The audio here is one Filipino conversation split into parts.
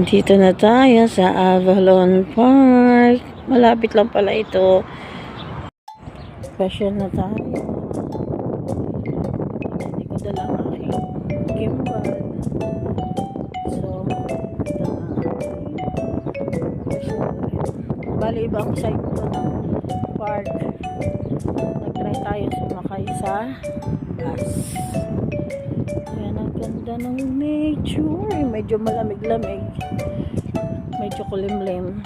Nandito na tayo sa Avalon Park. Malapit lang pala ito. Special na tayo. Hindi ko dala ang aking gimbal. So, ito na. Bali, ibang side to ng park. Nag-try tayo sumakay sa bus. Ganda ng nature. Medyo malamig-lamig. Medyo kulimlim.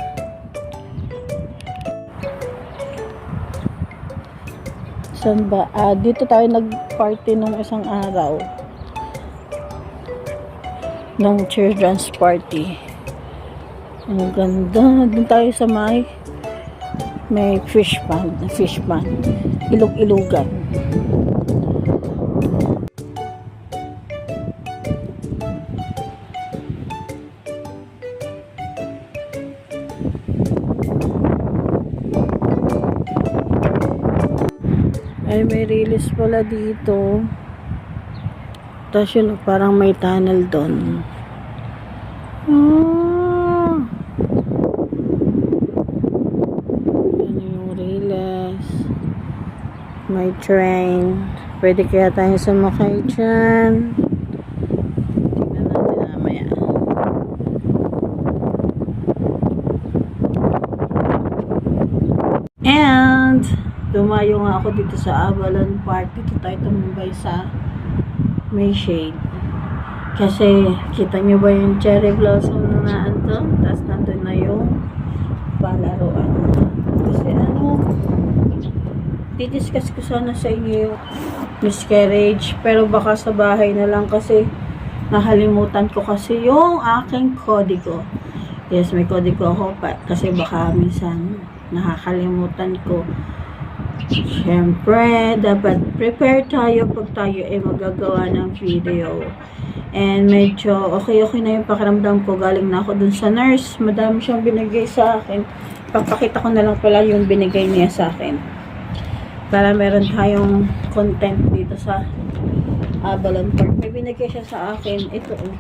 Saan ba? Ah, dito tayo nag-party nung isang araw. Ng children's party. Ang ganda. Doon tayo sa may may fish pond. Fish pond. Ilog-ilugan. Ay, may release pala dito. Tapos yun, parang may tunnel doon. Ah! Yan yung release. May train. Pwede kaya tayo sumakay dyan. Tignan natin mamaya. And, dumayo nga ako dito sa Avalon Park. Dito tayo tumambay sa may shade. Kasi, kita nyo ba yung cherry blossom na naanto? Tapos nandun na yung palaruan. Kasi ano, didiscuss ko sana sa inyo yung miscarriage. Pero baka sa bahay na lang kasi nahalimutan ko kasi yung aking kodigo. Yes, may kodigo ako pa, kasi baka minsan nakakalimutan ko. Siyempre, dapat prepare tayo pag tayo ay magagawa ng video. And medyo okay-okay na yung pakiramdam ko. Galing na ako dun sa nurse. Madami siyang binigay sa akin. Papakita ko na lang pala yung binigay niya sa akin. Para meron tayong content dito sa Avalon Park. May binigay siya sa akin. Ito oh.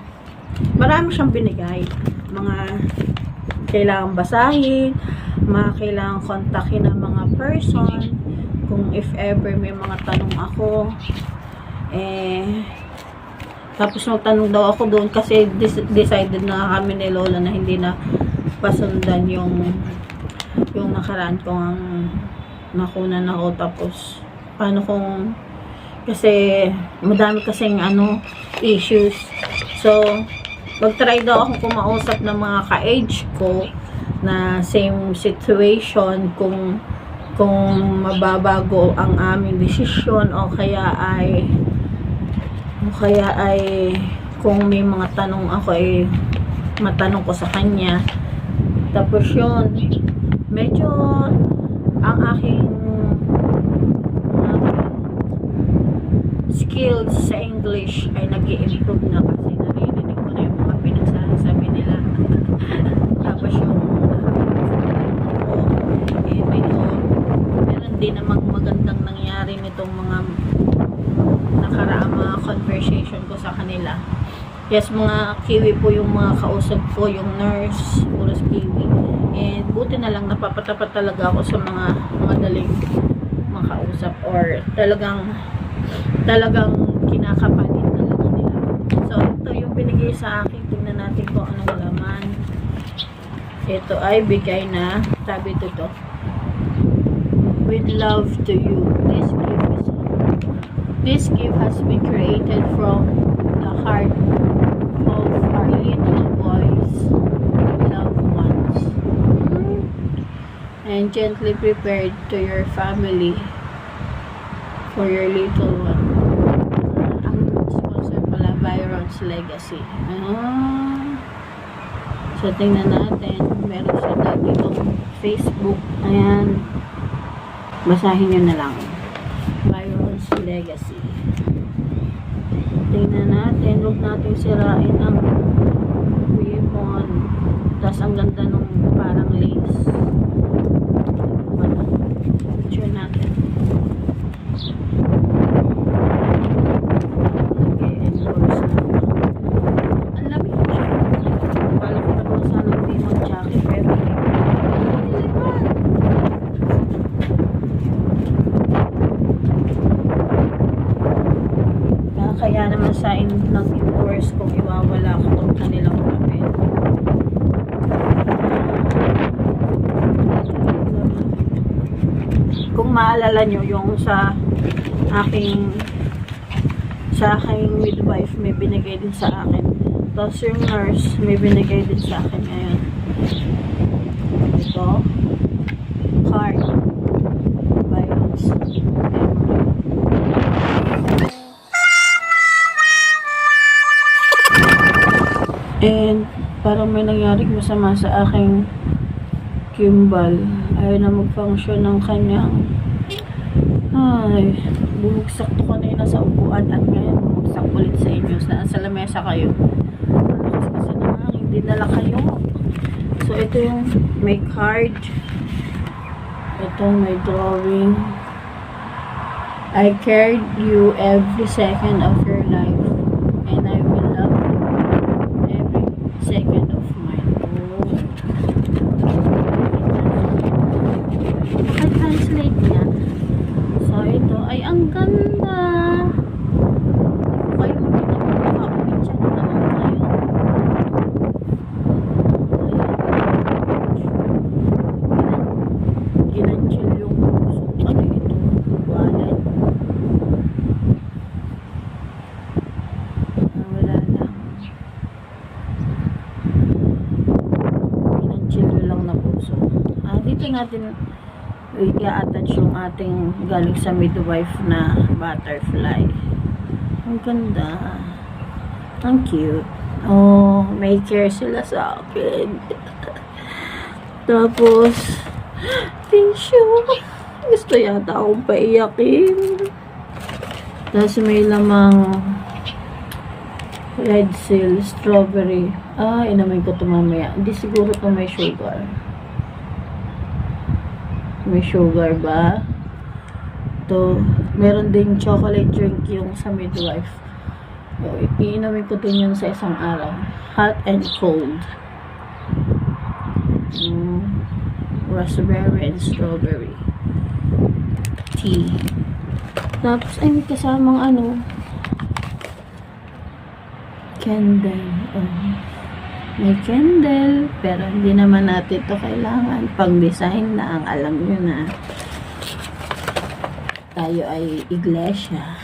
Marami siyang binigay. Mga kailangan basahin, mga kailangan kontakin ng mga person, kung if ever may mga tanong ako, eh, tapos magtanong daw ako doon kasi decided na kami ni Lola na hindi na pasundan yung yung nakaraan ko ang nakunan ako. Tapos paano kung kasi madami kasing ano issues. So mag-try daw ako kumausap ng mga ka-age ko na same situation kung kung mababago ang aming desisyon o kaya ay o kaya ay kung may mga tanong ako ay matanong ko sa kanya. Tapos yun medyo ang aking uh, skills sa English ay nag improve na kasi naririnig ko na yung mga pinagsasabi nila tapos yung eh, medyo meron din namang magandang nangyari nitong mga nakaraang mga conversation ko sa kanila. Yes, mga kiwi po yung mga kausap ko, yung nurse, puros kiwi. And buti na lang napapatapat talaga ako sa mga madaling makausap or talagang talagang kinakapanin talaga nila. So, ito yung binigay sa akin. Tingnan natin kung anong laman. Ito ay bigay na, sabi ito to, with love to you. This gift is This gift has been created from the heart and gently prepared to your family for your little one. Ang sponsor pala, Byron's Legacy. Ah. So, tingnan natin. Meron siya dati itong Facebook. Ayan. Basahin nyo na lang. Byron's Legacy. Tingnan natin. Huwag natin sirain ang ribbon. Tapos ang ganda nung parang lace. kaya naman sa ng viewers kung iwawala ko ang kanilang papel. Kung maalala nyo yung sa aking sa aking midwife may binigay din sa akin. Tapos yung nurse may binigay din sa akin ngayon. Ito. May nangyaring masama sa aking gimbal. Ayaw na mag-function ng kanyang ay, bumagsak to kanina sa upuan at ngayon bumagsak ulit sa inyo. Sa, sa lamesa kayo. Malakas kasi ng hangin, dinala kayo. So, ito yung may card. Ito may drawing. I cared you every second of your life and I will love you every second of mine. Oh. Maka-translate niya. So, ito ay ang ganda. Kayo makita mo mukha ko. Picture ko naman kayo. Ayan. Ginanchil yung ano ito. Wallet. Ah, wala lang. Ginanchil lang na puso. Ah, dito natin i-attach yung ating galing sa midwife na butterfly. Ang ganda. Ang cute. Oh, may care sila sa akin. Tapos, tissue. Gusto yata akong paiyakin. Tapos may lamang red seal, strawberry. Ah, inamin ko ito mamaya. Hindi siguro ito may sugar. May sugar ba? To, meron din chocolate drink yung sa midwife. So, iinumin ko din yun sa isang araw. Hot and cold. Mm, raspberry and strawberry. Tea. Tapos, ay, may kasamang ano, candle. Oh. May candle, pero hindi naman natin to kailangan. Pang-design na ang alam nyo na tayo ay iglesia.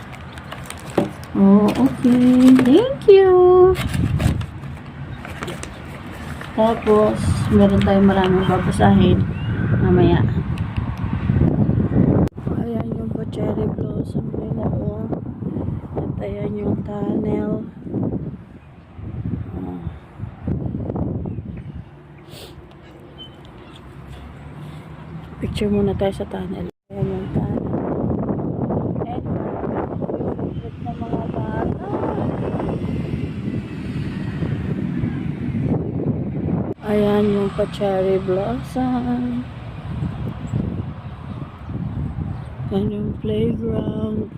Oh, okay. Thank you. Tapos, meron tayong maraming babasahin mamaya. Ayan yung po cherry blossom nila, oh. At ayan yung tunnel. Picture muna tayo sa tunnel. Ayan yung tunnel. And, yung cute na mga bata. Ayan yung pa-cherry blossom. Ayan yung playground.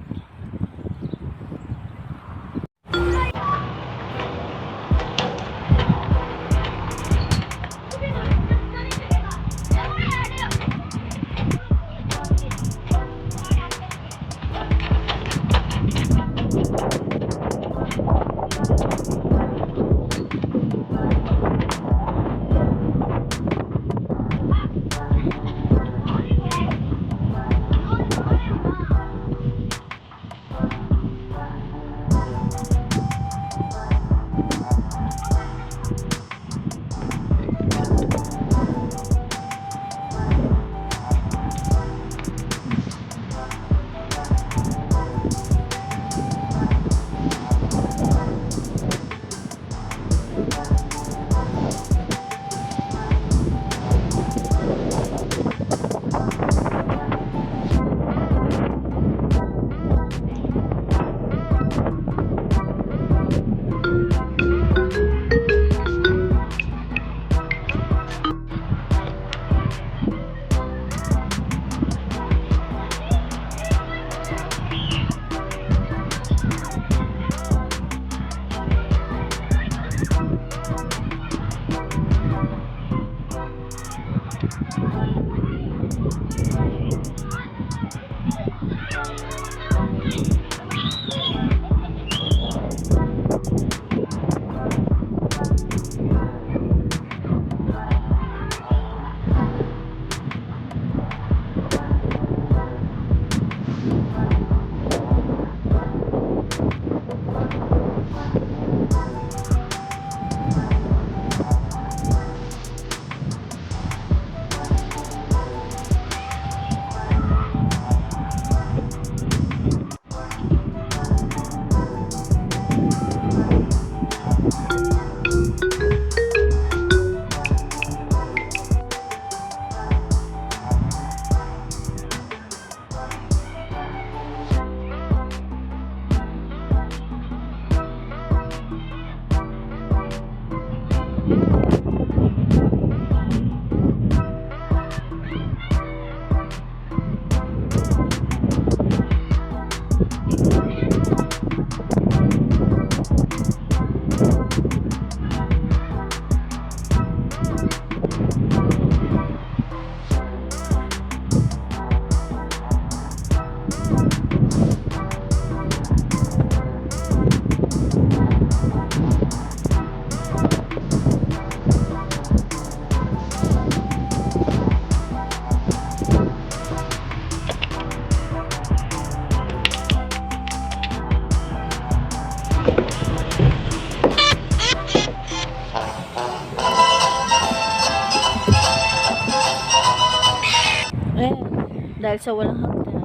Sa walang hagdan.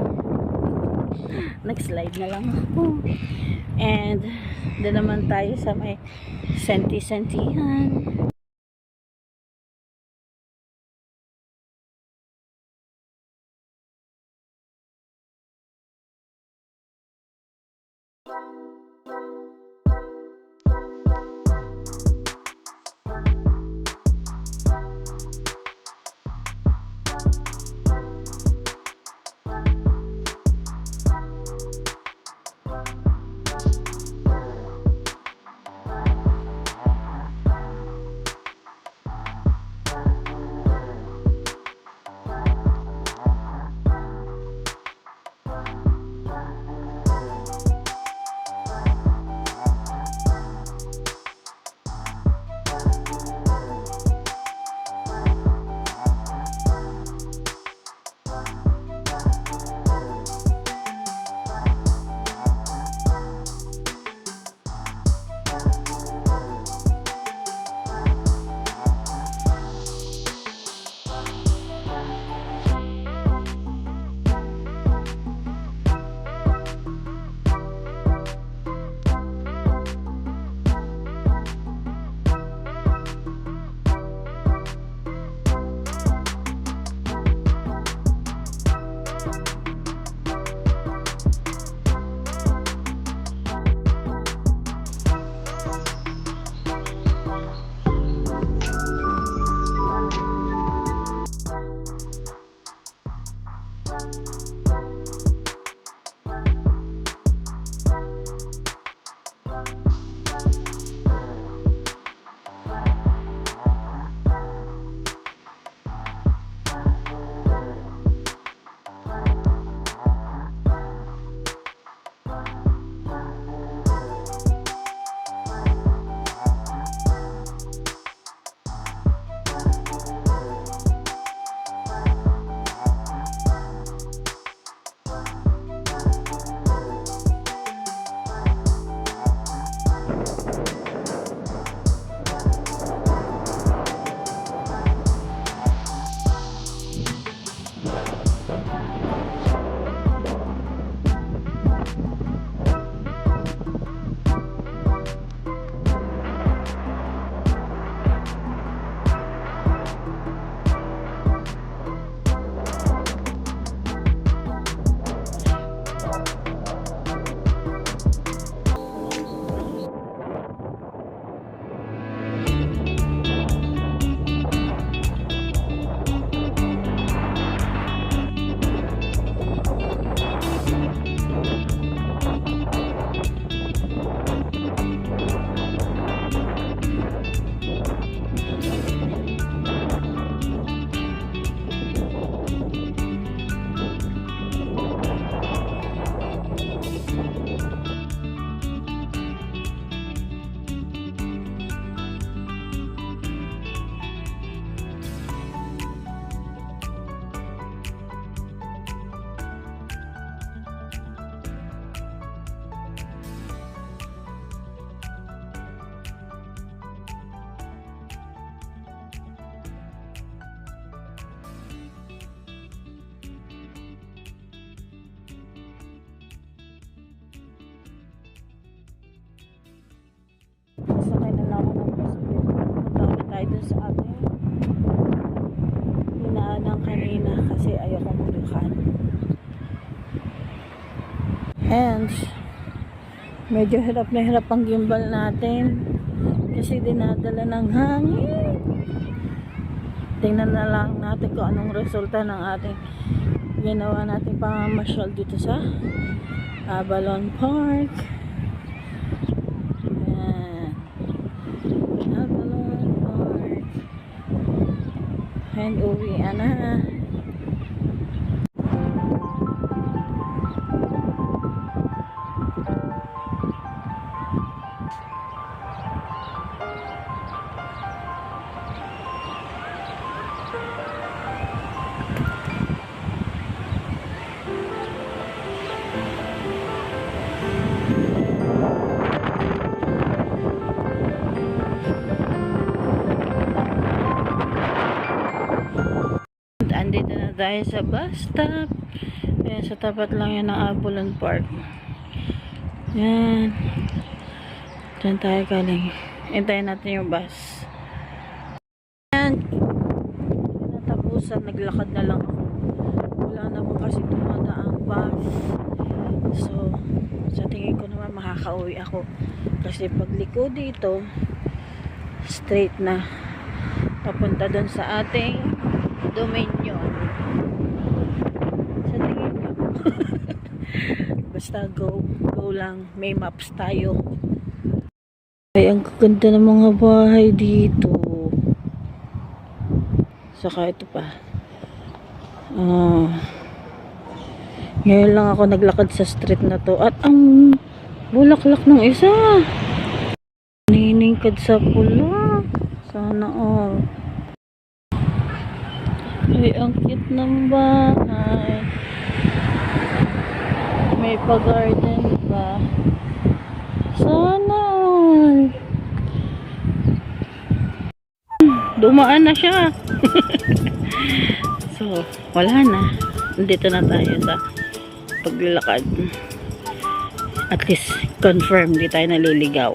Nag-slide na lang ako. And, doon naman tayo sa may senti-sentihan. Sakay tayo dun sa ating hinaanan kanina kasi ayoko mulukan. And medyo hirap na hirap ang gimbal natin kasi dinadala ng hangin. Tingnan na lang natin kung anong resulta ng ating ginawa natin pamamasyal dito sa Avalon Park. And uwi na. Andito na tayo sa bus stop. Ayan, sa tapat lang yan ng Avalon Park. Yan. Diyan tayo galing. Hintayin natin yung bus. Yan. Natapusan, naglakad na lang ako. Wala naman kasi dumadaang bus. So, sa tingin ko naman makakauwi ako. Kasi pagliko dito, straight na papunta doon sa ating dominion. Sa tingin ko. Basta go, go lang. May maps tayo. Ay, ang ganda ng mga bahay dito. Saka ito pa. Ah. ngayon lang ako naglakad sa street na to. At ang bulaklak ng isa. Naniningkad sa pula. Sana all. Ay, ang cute ng bahay. May pa-garden pa. Sana all. Dumaan na siya. so, wala na. Nandito na tayo sa paglalakad. At least, confirm, di tayo naliligaw.